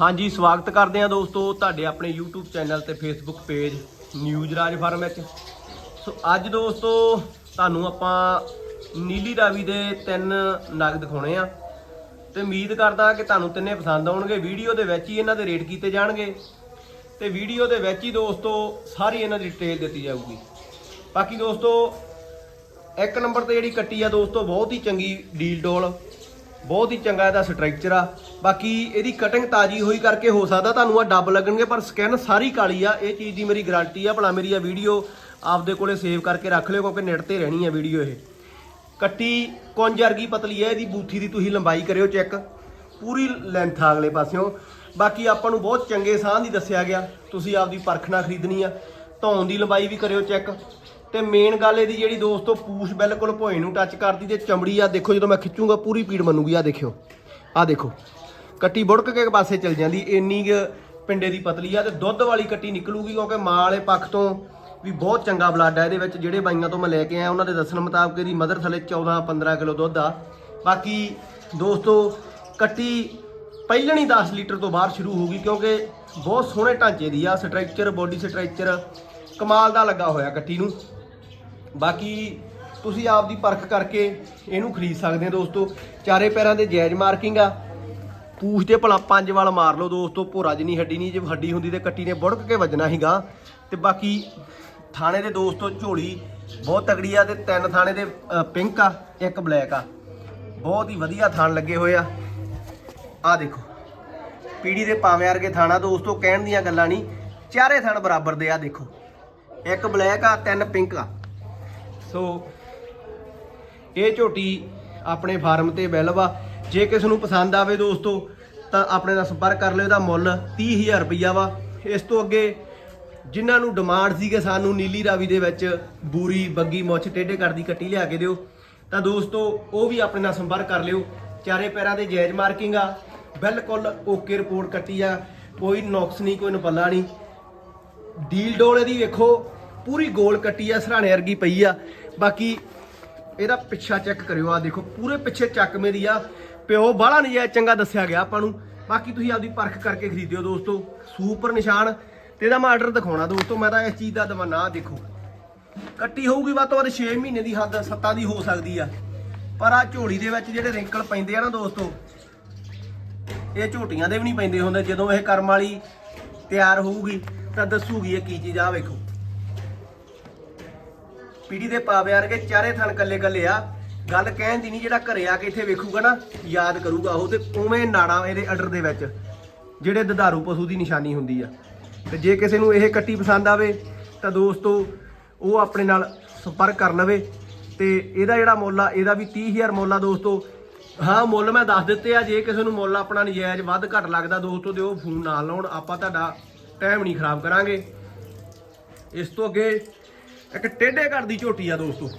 ਹਾਂਜੀ, ਸਵਾਗਤ ਕਰਦੇ ਹਾਂ ਦੋਸਤੋ ਤੁਹਾਡੇ ਆਪਣੇ YouTube ਚੈਨਲ ਤੇ Facebook page news Raj farm ਵਿੱਚ। ਸੋ ਅੱਜ ਦੋਸਤੋ ਤੁਹਾਨੂੰ ਆਪਾਂ ਨੀਲੀ ਰਾਵੀ ਦੇ ਤਿੰਨ ਨਗ ਦਿਖਾਉਣੇ ਆ। ਤੇ ਉਮੀਦ ਕਰਦਾ ਕਿ ਤੁਹਾਨੂੰ ਤਿੰਨੇ ਪਸੰਦ ਆਉਣਗੇ। ਵੀਡੀਓ ਦੇ ਵਿੱਚ ਹੀ ਇਹਨਾਂ ਦੇ ਰੇਟ ਕੀਤੇ ਜਾਣਗੇ। ਤੇ ਵੀਡੀਓ ਦੇ ਵਿੱਚ ਹੀ ਦੋਸਤੋ ਸਾਰੀ ਇਹਨਾਂ ਦੀ ਡਿਟੇਲ ਦਿੱਤੀ ਜਾਊਗੀ। ਬਾਕੀ ਦੋਸਤੋ, ਇੱਕ ਨੰਬਰ ਤੇ ਜਿਹੜੀ ਕੱਟੀ ਆ ਦੋਸਤੋ, ਬਹੁਤ ਹੀ ਚੰਗੀ ਡੀਲ ਡੋਲ। ਬਹੁਤ ਹੀ ਚੰਗਾ ਇਹਦਾ ਸਟਰਕਚਰ ਆ। ਬਾਕੀ ਇਹਦੀ ਕਟਿੰਗ ਤਾਜੀ ਹੋਈ ਕਰਕੇ ਹੋ ਸਕਦਾ ਤੁਹਾਨੂੰ ਆ ਡੱਬ ਲੱਗਣਗੇ, ਪਰ ਸਕਿਨ ਸਾਰੀ ਕਾਲੀ ਆ। ਇਹ ਚੀਜ਼ ਦੀ ਮੇਰੀ ਗਾਰੰਟੀ ਆ, ਭਲਾ ਮੇਰੀ ਆ ਵੀਡੀਓ ਆਪਦੇ ਕੋਲੇ ਸੇਵ ਕਰਕੇ ਰੱਖ ਲਿਓ, ਕਿਉਂਕਿ ਨੈਟ ਤੇ ਰਹਿਣੀ ਆ ਵੀਡੀਓ ਇਹ। ਕੱਟੀ ਕੁੰਜ ਵਰਗੀ ਪਤਲੀ ਹੈ ਇਹਦੀ ਬੂਥੀ ਦੀ ਤੁਸੀਂ ਲੰਬਾਈ ਕਰਿਓ ਚੈੱਕ ਪੂਰੀ ਲੈਂਥ ਆ ਅਗਲੇ ਪਾਸਿਓਂ। ਬਾਕੀ ਆਪਾਂ ਨੂੰ ਬਹੁਤ ਚੰਗੇ ਸਾਹ ਦੀ ਦੱਸਿਆ ਗਿਆ। ਤੁਸੀਂ ਆਪਦੀ ਪਰਖਣਾ ਖਰੀਦਣੀ ਆ। ਧੌਣ ਦੀ ਲੰਬਾਈ ਵੀ ਕਰਿਓ ਚੈੱਕ। ਤੇ ਮੇਨ ਗੱਲ ਇਹਦੀ ਜਿਹੜੀ ਦੋਸਤੋ, ਪੂਛ ਬਿਲਕੁਲ ਭੋਏ ਨੂੰ ਟੱਚ ਕਰਦੀ ਤੇ ਚਮੜੀ ਆ ਦੇਖੋ, ਜਦੋਂ ਮੈਂ ਖਿੱਚੂਗਾ ਪੂਰੀ ਪੀੜ ਮੰਨੂਗੀ ਆ ਦੇਖਿਓ ਆ ਦੇਖੋ। ਕੱਟੀ ਬੁੜਕ ਕੇ ਇੱਕ ਪਾਸੇ ਚਲ ਜਾਂਦੀ, ਇੰਨੀ ਕੁ ਪਿੰਡੇ ਦੀ ਪਤਲੀ ਆ ਤੇ ਦੁੱਧ ਵਾਲੀ ਕੱਟੀ ਨਿਕਲੂਗੀ ਕਿਉਂਕਿ ਮਾਂ ਵਾਲੇ ਪੱਖ ਤੋਂ ਵੀ ਬਹੁਤ ਚੰਗਾ ਬਲੱਡ ਆ ਇਹਦੇ ਵਿੱਚ, ਜਿਹੜੇ ਬਾਈਆਂ ਤੋਂ ਮੈਂ ਲੈ ਕੇ ਆਇਆ, ਉਹਨਾਂ ਦੇ ਦੱਸਣ ਮੁਤਾਬਕ ਇਹਦੀ ਮਦਰ ਥਲੇ 14 15 ਕਿਲੋ ਦੁੱਧ ਆ। ਬਾਕੀ ਦੋਸਤੋ, ਕੱਟੀ ਪਹਿਲਣੀ 10 ਲੀਟਰ ਤੋਂ ਬਾਹਰ ਸ਼ੁਰੂ ਹੋਊਗੀ ਕਿਉਂਕਿ ਬਹੁਤ ਸੋਹਣੇ ਢਾਂਚੇ ਦੀ ਆ, ਸਟਰਕਚਰ ਬੋਡੀ ਸਟਰਕਚਰ, ਕਮਾਲ ਦਾ ਲੱਗਾ ਹੋਇਆ ਕੱਟੀ ਨੂੰ। ਬਾਕੀ ਤੁਸੀਂ ਆਪ ਦੀ ਪਰਖ ਕਰਕੇ ਇਹਨੂੰ ਖਰੀਦ ਸਕਦੇ ਹੋ ਦੋਸਤੋ। ਚਾਰੇ ਪੈਰਾਂ ਦੇ ਜਾਇਜ਼ ਮਾਰਕਿੰਗ ਆ। ਪੂਛ ਤੇ ਭਲਾ ਪੰਜ ਵਾਲ ਮਾਰ ਲਓ ਦੋਸਤੋ, ਭੋਰਾ ਜਿੰਨੀ ਹੱਡੀ ਨਹੀਂ, ਜੇ ਹੱਡੀ ਹੁੰਦੀ ਤੇ ਕੱਟੀ ਨੇ ਬੁੜਕ ਕੇ ਵੱਜਣਾ ਸੀਗਾ। ਤੇ ਬਾਕੀ ਥਾਣੇ ਦੇ ਦੋਸਤੋ, ਝੋਲੀ ਬਹੁਤ ਤਗੜੀ ਆ ਤੇ ਤਿੰਨ ਥਾਣੇ ਦੇ ਪਿੰਕ ਆ, ਇੱਕ ਬਲੈਕ ਆ। ਬਹੁਤ ਹੀ ਵਧੀਆ ਥਾਣ ਲੱਗੇ ਹੋਏ ਆ। ਆ ਦੇਖੋ। ਪੀੜੀ ਦੇ ਪਾਵੇਂ ਵਰਗੇ ਥਾਣਾ ਦੋਸਤੋ ਕਹਿਣ ਦੀਆਂ ਗੱਲਾਂ ਨਹੀਂ। ਚਾਰੇ ਥਣ ਬਰਾਬਰ ਦੇ ਆ, ਦੇਖੋ। ਇੱਕ ਬਲੈਕ ਆ, ਤਿੰਨ ਪਿੰਕ ਆ। ਸੋ, ਇਹ ਝੋਟੀ ਆਪਣੇ ਫਾਰਮ ਤੇ ਅਵੇਲੇਬਲ ਆ। ਜੇ ਕਿਸ ਨੂੰ ਪਸੰਦ ਆਵੇ ਦੋਸਤੋ, ਤਾਂ ਆਪਣੇ ਨਾਲ ਸੰਪਰਕ ਕਰ ਲਿਓ, ਇਹਦਾ ਮੁੱਲ 30000 ਰੁਪਈਆ ਵਾ। ਇਸ ਤੋਂ ਅੱਗੇ ਜਿਨ੍ਹਾਂ ਨੂੰ ਡਿਮਾਂਡ ਸੀ ਕਿ ਸਾਨੂੰ ਨੀਲੀ ਰਾਵੀ ਦੇ ਵਿੱਚ, ਬੂਰੀ, ਬੱਗੀ, ਮੁੱਛ, ਟੇਢੇ ਕਰਦੀ ਕੱਟੀ ਲਿਆ ਕੇ ਦਿਓ। ਤਾਂ ਦੋਸਤੋ, ਉਹ ਵੀ ਆਪਣੇ ਨਾਲ ਸੰਪਰਕ ਕਰ ਲਿਓ। ਚਾਰੇ ਪੈਰਾਂ 'ਤੇ ਜੈਜ਼ ਮਾਰਕਿੰਗ ਆ। ਬਿਲਕੁਲ ਓਕੇ ਰਿਪੋਰਟ ਕੱਟੀ ਆ, ਕੋਈ ਨੁਕਸ ਨਹੀਂ, ਕੋਈ ਨਪੱਲਾ ਨਹੀਂ। ਡੀਲ ਡੋਲ ਇਹਦੀ ਵੇਖੋ, ਪੂਰੀ ਗੋਲ ਕੱਟੀ ਆ, ਸਰਾਣੇ ਵਰਗੀ ਪਈ ਆ। ਬਾਕੀ ਇਹਦਾ ਪਿੱਛਾ ਚੈੱਕ ਕਰਿਓ ਆ ਦੇਖੋ, ਪੂਰੇ ਪਿੱਛੇ ਚੱਕ ਮੇਰੀ ਆ। ਪਿਓ ਬਾਹਲਾ ਨਹੀਂ ਚੰਗਾ ਦੱਸਿਆ ਗਿਆ ਆਪਾਂ ਨੂੰ। ਬਾਕੀ ਤੁਸੀਂ ਆਪਦੀ ਪਰਖ ਕਰਕੇ ਖਰੀਦਿਓ ਦੋਸਤੋ ਸੁਪਰ ਨਿਸ਼ਾਨ। ਤੇ ਇਹਦਾ ਮੈਂ ਆਰਡਰ ਦਿਖਾਉਣਾ ਦੋਸਤੋ, ਮੈਂ ਤਾਂ ਇਸ ਚੀਜ਼ ਦਾ ਦਵਾਨਾ ਦੇਖੋ। ਕੱਟੀ ਹੋਊਗੀ ਵੱਧ ਤੋਂ ਵੱਧ 6 ਮਹੀਨੇ ਦੀ ਹੱਦ 7 ਦੀ ਹੋ ਸਕਦੀ ਆ। ਪਰ ਆ ਝੋਲੀ ਦੇ ਵਿੱਚ ਜਿਹੜੇ ਰਿੰਕਲ ਪੈਂਦੇ ਆ ਨਾ ਦੋਸਤੋ ਇਹ ਝੋਟੀਆਂ ਦੇ ਵੀ ਨਹੀਂ ਪੈਂਦੇ ਹੁੰਦੇ। ਜਦੋਂ ਇਹ ਕਰਮ ਵਾਲੀ ਤਿਆਰ ਹੋਊਗੀ, ਤਾਂ ਦੱਸੂਗੀ ਇਹ ਕੀ ਚੀਜ਼ ਆ, ਵੇਖੋ। ਪੀੜੀ ਦੇ ਪਾਵੇ ਵਰਗੇ ਚਾਰੇ ਥਣ ਕੱਲੇ ਕੱਲੇ ਆ। ਗੱਲ ਕਹਿਣ ਦੀ ਨਹੀਂ ਜਿਹੜਾ ਘਰੇ ਆ ਕੇ ਇੱਥੇ ਵੇਖੂਗਾ ਨਾ, ਯਾਦ ਕਰੂਗਾ ਉਹ ਤੇ ਉਵੇਂ ਨਾੜਾਂ ਇਹਦੇ ਅਡਰ ਦੇ ਵਿੱਚ, ਜਿਹੜੇ ਦਧਾਰੂ ਪਸ਼ੂ ਦੀ ਨਿਸ਼ਾਨੀ ਹੁੰਦੀ ਆ। ਤੇ ਜੇ ਕਿਸੇ ਨੂੰ ਇਹ ਕੱਟੀ ਪਸੰਦ ਆਵੇ, ਤਾਂ ਦੋਸਤੋ, ਉਹ ਆਪਣੇ ਨਾਲ ਸੰਪਰਕ ਕਰ ਲਵੇ। ਤੇ ਇਹਦਾ ਜਿਹੜਾ ਮੁੱਲ ਆ, ਇਹਦਾ ਵੀ 30000 ਮੁੱਲ ਆ ਦੋਸਤੋ। ਹਾਂ, ਮੁੱਲ ਮੈਂ ਦੱਸ ਦਿੱਤੇ ਆ, ਜੇ ਕਿਸੇ ਨੂੰ ਮੁੱਲ ਆਪਣਾ ਨਜਾਇਜ਼ ਵੱਧ ਘੱਟ ਲੱਗਦਾ ਦੋਸਤੋ, ਤੇ ਉਹ ਫੋਨ ਨਾ ਲਾਉਣ, ਆਪਾਂ ਤੁਹਾਡਾ ਟਾਈਮ ਨਹੀਂ ਖਰਾਬ ਕਰਾਂਗੇ। ਇਸ ਤੋਂ ਅੱਗੇ ਇੱਕ ਟੇਢੇ ਘਰ ਦੀ ਝੋਟੀ ਆ ਦੋਸਤੋ।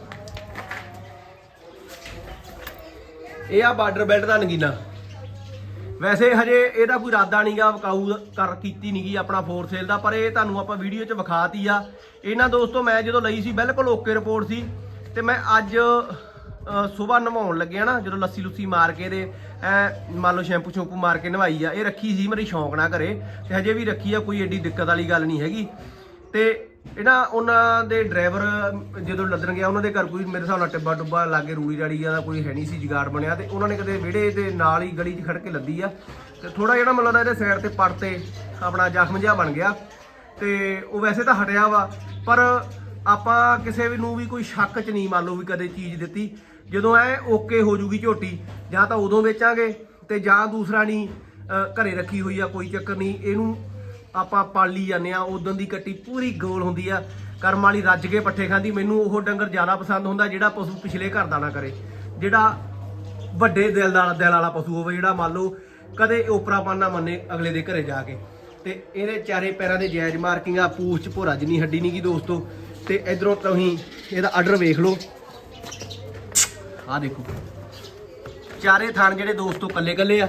ਇਹ ਆ ਬਾਰਡਰ ਬੈਲਟ ਦਾ ਨਗੀਨਾ। ਵੈਸੇ ਹਜੇ ਇਹਦਾ ਕੋਈ ਇਰਾਦਾ ਨਹੀਂਗਾ, ਵਕਾਊ ਕਰ ਕੀਤੀ ਨਹੀਂਗੀ ਆਪਣਾ ਫੋਰ ਸੇਲ ਦਾ, ਪਰ ਇਹ ਤੁਹਾਨੂੰ ਆਪਾਂ ਵੀਡੀਓ 'ਚ ਵਿਖਾਤੀ ਆ। ਇਹਨਾਂ ਦੋਸਤੋ, ਮੈਂ ਜਦੋਂ ਲਈ ਸੀ, ਬਿਲਕੁਲ ਓਕੇ ਰਿਪੋਰਟ ਸੀ, ਤੇ ਮੈਂ ਅੱਜ ਸਵੇਰ ਨਵਾਉਣ ਲੱਗਿਆ ਨਾ, ਜਦੋਂ ਲੱਸੀ ਲੁੱਸੀ ਮਾਰ ਕੇ ਇਹਦੇ ਐ, ਮੰਨ ਲਓ ਸ਼ੈਂਪੂ ਸ਼ੈਂਪੂ ਮਾਰ ਕੇ ਨਵਾਈ ਆ। ਇਹ ਰੱਖੀ ਸੀ ਮੇਰੀ ਸ਼ੌਂਕ ਨਾ ਕਰੇ, ਤੇ ਹਜੇ ਵੀ ਰੱਖੀ ਆ, ਕੋਈ ਏਡੀ ਦਿੱਕਤ ਵਾਲੀ ਗੱਲ ਨਹੀਂ ਹੈਗੀ। ਤੇ ਇਹਨਾਂ ਉਹਨਾਂ ਦੇ ਡਰਾਈਵਰ, ਜਦੋਂ ਲੱਦਣ ਗਿਆ, ਉਹਨਾਂ ਦੇ ਘਰ ਕੋਈ ਮੇਰੇ ਹਿਸਾਬ ਨਾਲ ਟਿੱਬਾ ਟੁੱਬਾ ਲਾਗੇ ਰੂੜੀ ਰਾੜੀ ਦਾ ਕੋਈ ਹੈ ਨਹੀਂ ਸੀ, ਜੁਗਾੜ ਬਣਿਆ, ਤੇ ਉਹਨਾਂ ਨੇ ਕਦੇ ਵਿਹੜੇ ਦੇ ਨਾਲ ਹੀ ਗਲੀ 'ਚ ਖੜ ਕੇ ਲੱਦੀ ਆ। ਤੇ ਥੋੜਾ ਜਿਹੜਾ ਮਤਲਬ ਇਹਦੇ ਸਾਈਡ ਤੇ ਪੜ ਤੇ ਆਪਣਾ ਜ਼ਖਮ ਜਿਹਾ ਬਣ ਗਿਆ। ਤੇ ਉਹ ਵੈਸੇ ਤਾਂ ਹਟਿਆ ਵਾ, ਪਰ ਆਪਾਂ ਕਿਸੇ ਵੀ ਨੂੰ ਵੀ ਕੋਈ ਸ਼ੱਕ 'ਚ ਨਹੀਂ ਮੰਨ ਲਓ ਵੀ ਕਦੇ ਚੀਜ਼ ਦਿੱਤੀ। ਜਦੋਂ ਐ ਓਕੇ ਹੋ ਜੂਗੀ ਝੋਟੀ ਜਾਂ ਤਾਂ ਉਦੋਂ ਵੇਚਾਂਗੇ ਤੇ ਜਾਂ ਦੂਸਰਾ ਨਹੀਂ ਅ, ਘਰੇ ਰੱਖੀ ਹੋਈ ਆ ਕੋਈ ਚੱਕਰ ਨਹੀਂ। ਇਹਨੂੰ ਆਪਾਂ ਪਾਲੀ ਜਾਂਦੇ ਆ ਉਦੋਂ ਦੀ ਕੱਟੀ ਪੂਰੀ ਗੋਲ ਹੁੰਦੀ ਆ। ਕਰਮ ਵਾਲੀ ਰੱਜ ਕੇ ਪੱਠੇ ਖਾਂਦੀ ਮੈਨੂੰ ਉਹ ਡੰਗਰ ਜ਼ਿਆਦਾ ਪਸੰਦ ਹੁੰਦਾ ਜਿਹੜਾ ਪਸ਼ੂ ਪਿਛਲੇ ਘਰ ਦਾ ਨਾ ਕਰੇ। ਜਿਹੜਾ ਵੱਡੇ ਦਿਲ ਦਾ ਦਿਲ ਵਾਲਾ ਪਸ਼ੂ ਹੋਵੇ ਜਿਹੜਾ ਮੰਨ ਲਓ ਕਦੇ ਓਪਰਾਪਨ ਨਾ ਮੰਨੇ ਅਗਲੇ ਦੇ ਘਰੇ ਜਾ ਕੇ। ਤੇ ਇਹਦੇ ਚਾਰੇ ਪੈਰਾਂ ਦੇ ਜਾਇਜ਼ ਮਾਰਕਿੰਗ ਆ ਪੂਛ ਚ ਭੋਰਾ ਜਿੰਨੀ ਹੱਡੀ ਨਹੀਂ ਗੀ ਦੋਸਤੋ। ਤੇ ਇਧਰੋਂ ਤੁਸੀਂ ਇਹਦਾ ਆਰਡਰ ਵੇਖ ਲਓ। ਆਹ ਦੇਖੋ। ਚਾਰੇ ਥਾਨ ਜਿਹੜੇ ਦੋਸਤੋ ਕੱਲੇ ਕੱਲੇ ਆ।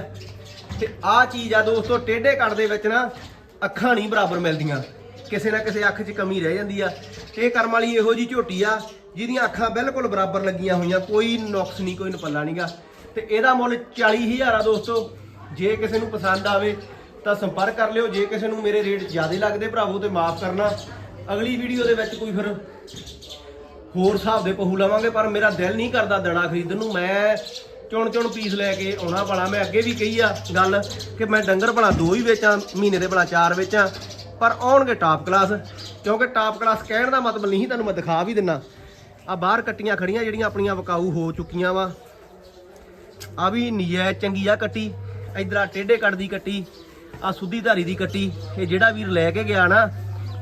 ਤੇ ਆਹ ਚੀਜ਼ ਆ ਦੋਸਤੋ, ਟੇਢੇ ਕੱਟ ਦੇ ਵਿੱਚ ਨਾ ਅੱਖਾਂ ਨਹੀਂ ਬਰਾਬਰ ਮਿਲਦੀਆਂ। ਕਿਸੇ ਨਾ ਕਿਸੇ ਅੱਖ 'ਚ ਕਮੀ ਰਹਿ ਜਾਂਦੀ ਆ। ਇਹ ਕਰਮ ਵਾਲੀ ਇਹੋ ਜੀ ਝੋਟੀ ਆ, ਜਿਹਦੀਆਂ ਅੱਖਾਂ ਬਿਲਕੁਲ ਬਰਾਬਰ ਲੱਗੀਆਂ ਹੋਈਆਂ। ਕੋਈ ਨੁਕਸ ਨਹੀਂ, ਕੋਈ ਨਪੱਲਾ ਨਹੀਂਗਾ। ਤੇ ਇਹਦਾ ਮੁੱਲ 40000 ਆ ਦੋਸਤੋ। ਜੇ ਕਿਸੇ ਨੂੰ ਪਸੰਦ ਆਵੇ ਤਾਂ ਸੰਪਰਕ ਕਰ ਲਿਓ। ਜੇ ਕਿਸੇ ਨੂੰ ਮੇਰੇ ਰੇਟ ਜ਼ਿਆਦਾ ਲੱਗਦੇ ਭਰਾਵੋ ਤੇ ਮਾਫ ਕਰਨਾ। ਅਗਲੀ ਵੀਡੀਓ ਦੇ ਵਿੱਚ ਕੋਈ ਫਿਰ ਹੋਰ ਹਿਸਾਬ ਦੇ ਪਹੂ ਲਵਾਂਗੇ, ਪਰ ਮੇਰਾ ਦਿਲ ਨਹੀਂ ਕਰਦਾ ਦਣਾ ਖਰੀਦਣ ਨੂੰ। ਮੈਂ ਚੁਣ ਚੁਣ ਪੀਸ ਲੈ ਕੇ ਆਉਣਾ ਭਲਾ। ਮੈਂ ਅੱਗੇ ਵੀ ਕਹੀ ਆ ਗੱਲ ਕਿ ਮੈਂ ਡੰਗਰ ਭਲਾ ਦੋ ਹੀ ਵੇਚਾਂ, ਮਹੀਨੇ ਦੇ ਭਲਾ ਚਾਰ ਵੇਚਾਂ, ਪਰ ਆਉਣਗੇ ਟਾਪ ਕਲਾਸ ਕਿਉਂਕਿ ਟਾਪ ਕਲਾਸ ਕਹਿਣ ਦਾ ਮਤਲਬ ਨਹੀਂ ਤੁਹਾਨੂੰ ਮੈਂ ਦਿਖਾ ਵੀ ਦਿੰਨਾ। ਆ ਬਾਹਰ ਕੱਟੀਆਂ ਖੜੀਆਂ, ਜਿਹੜੀਆਂ ਆਪਣੀਆਂ ਵਕਾਊ ਹੋ ਚੁੱਕੀਆਂ ਵਾ। ਆ ਵੀ ਨਜਾਇਜ਼ ਚੰਗੀ ਆ ਕੱਟੀ, ਇਧਰ ਆ ਟੇਢੇ ਕੱਟ ਦੀ ਕੱਟੀ ਆ ਸੁੱਧੀ ਧਾਰੀ ਦੀ ਕੱਟੀ। ਇਹ ਜਿਹੜਾ ਵੀਰ ਲੈ ਕੇ ਗਿਆ ਨਾ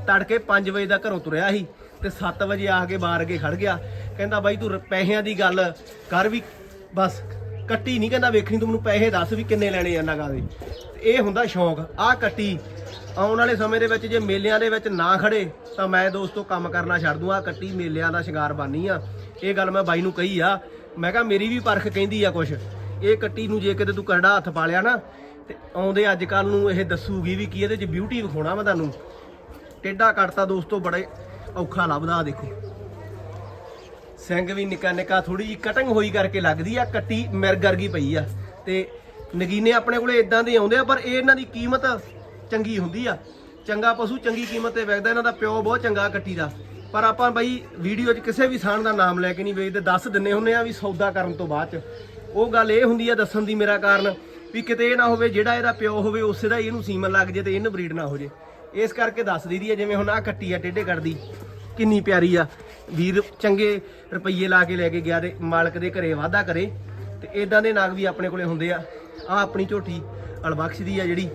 ਤੜਕੇ 5 ਵਜੇ ਦਾ ਘਰੋਂ ਤੁਰਿਆ ਸੀ ਤੇ 7 ਵਜੇ ਆ ਕੇ ਬਾਹਰ ਕੇ ਖੜ ਗਿਆ। ਕਹਿੰਦਾ, ਬਾਈ ਤੂੰ ਪੈਸਿਆਂ ਦੀ ਗੱਲ ਕਰ ਵੀ, ਬਸ ਕੱਟੀ ਨਹੀਂ ਕਹਿੰਦਾ ਵੇਖਣੀ ਤੂੰ ਮੈਨੂੰ ਪੈਸੇ ਦੱਸ ਵੀ ਕਿੰਨੇ ਲੈਣੇ ਆ ਨਗਾ ਦੇ। ਇਹ ਹੁੰਦਾ ਸ਼ੌਂਕ, ਆ ਕੱਟੀ। ਆਉਣ ਵਾਲੇ ਸਮੇਂ ਦੇ ਵਿੱਚ ਜੇ ਮੇਲਿਆਂ ਦੇ ਵਿੱਚ ਨਾ ਖੜੇ, ਤਾਂ ਮੈਂ ਦੋਸਤੋ ਕੰਮ ਕਰਨਾ ਛੱਡ ਦੂੰ ਆ ਕੱਟੀ ਮੇਲਿਆਂ ਦਾ ਸ਼ਿੰਗਾਰ ਬਾਨੀ ਆ। ਇਹ ਗੱਲ ਮੈਂ ਬਾਈ ਨੂੰ ਕਹੀ ਆ। ਮੈਂ ਕਿਹਾ, ਮੇਰੀ ਵੀ ਪਰਖ ਕਹਿੰਦੀ ਆ ਕੁਛ। ਇਹ ਕੱਟੀ ਨੂੰ ਜੇ ਕਿਤੇ ਤੂੰ ਕਰੜਾ ਹੱਥ ਪਾ ਲਿਆ ਨਾ, ਤੇ ਆਉਂਦੇ ਅੱਜ ਕੱਲ ਨੂੰ ਇਹ ਦੱਸੂਗੀ ਵੀ ਕੀ ਇਹਦੇ ਚ ਬਿਊਟੀ ਵਿਖਾਉਣਾ ਮੈਂ ਤੁਹਾਨੂੰ। ਟੇਡਾ ਕੱਟਤਾ ਦੋਸਤੋ, ਬੜੇ ਔਖਾ ਲੱਭਦਾ ਦੇਖੋ। ਸਿੰਘ ਵੀ ਨਿੱਕਾ ਨਿੱਕਾ ਥੋੜੀ ਜੀ ਕਟਿੰਗ ਹੋਈ ਕਰਕੇ ਲੱਗਦੀ ਆ, ਕੱਟੀ ਮਿਰਗ ਵਰਗੀ ਪਈ ਆ। ਤੇ ਨਗੀਨੇ ਆਪਣੇ ਕੋਲੇ ਇਦਾਂ ਦੇ ਆਉਂਦੇ ਆ, ਪਰ ਇਹ ਇਹਨਾਂ ਦੀ ਕੀਮਤ ਚੰਗੀ ਹੁੰਦੀ ਆ। ਚੰਗਾ ਪਸ਼ੂ, ਚੰਗੀ ਕੀਮਤ ਤੇ ਵਿਕਦਾ ਇਹਨਾਂ ਦਾ ਪਿਓ ਬਹੁਤ ਚੰਗਾ ਕੱਟੀ ਦਾ। ਪਰ ਆਪਾਂ ਬਾਈ ਵੀਡੀਓ 'ਚ ਕਿਸੇ ਵੀ ਸਾਨ ਦਾ ਨਾਮ ਲੈ ਕੇ ਨਹੀਂ ਵੇਚਦੇ ਦੱਸ ਦਿੰਨੇ ਹੁੰਨੇ ਆ ਵੀ ਸੌਦਾ ਕਰਨ ਤੋਂ ਬਾਅਦ 'ਚ। ਉਹ ਗੱਲ ਇਹ ਹੁੰਦੀ ਆ ਦੱਸਣ ਦੀ ਮੇਰਾ ਕਾਰਨ ਵੀ ਕਿਤੇ ਇਹ ਨਾ ਹੋਵੇ, ਜਿਹੜਾ ਇਹਦਾ ਪਿਓ ਹੋਵੇ, ਉਸੇ ਦਾ ਹੀ ਇਹਨੂੰ ਸੀਮਨ ਲੱਗ ਜੇ ਤੇ ਇਹਨੂੰ ਬਰੀਡ ਨਾ ਹੋ ਜੇ। ਇਸ ਕਰਕੇ ਦੱਸ ਦਈਦੀ ਆ, ਜਿਵੇਂ ਹੁਣ ਆ ਕੱਟੀ ਆ, ਟੇਢੇ ਕੱਟਦੀ ਕਿੰਨੀ ਪਿਆਰੀ ਆ। ਵੀਰ ਚੰਗੇ ਰੁਪਈਏ ਲਾ ਕੇ ਲੈ ਕੇ ਗਿਆ ਤੇ ਮਾਲਕ ਦੇ ਘਰੇ ਵਾਅਦਾ ਕਰੇ। ਤੇ ਇਦਾਂ ਦੇ ਨਾਗ ਵੀ ਆਪਣੇ ਕੋਲੇ ਹੁੰਦੇ ਆ। ਆ ਆਪਣੀ ਝੋਟੀ ਅਲਬਖਸ਼ ਦੀ ਆ ਜਿਹੜੀ।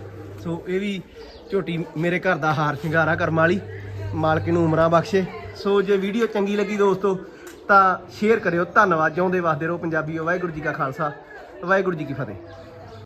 ਸੋ ਇਹ ਵੀ ਝੋਟੀ ਮੇਰੇ ਘਰ ਦਾ ਹਾਰ ਸ਼ਿੰਗਾਰਾ ਕਰਮ ਵਾਲੀ। ਮਾਲਕ ਨੂੰ ਉਮਰਾਂ ਬਖਸ਼ੇ। ਸੋ ਜੇ ਵੀਡੀਓ ਚੰਗੀ ਲੱਗੀ ਦੋਸਤੋ, ਤਾਂ ਸ਼ੇਅਰ ਕਰਿਓ। ਧੰਨਵਾਦ। ਜਿਉਂਦੇ ਵਸਦੇ ਰਹੋ ਪੰਜਾਬੀਓ ਵਾਹਿਗੁਰੂ ਜੀ ਕਾ ਖਾਲਸਾ। ਵਾਹਿਗੁਰੂ ਜੀ ਕੀ ਫਤਿਹ।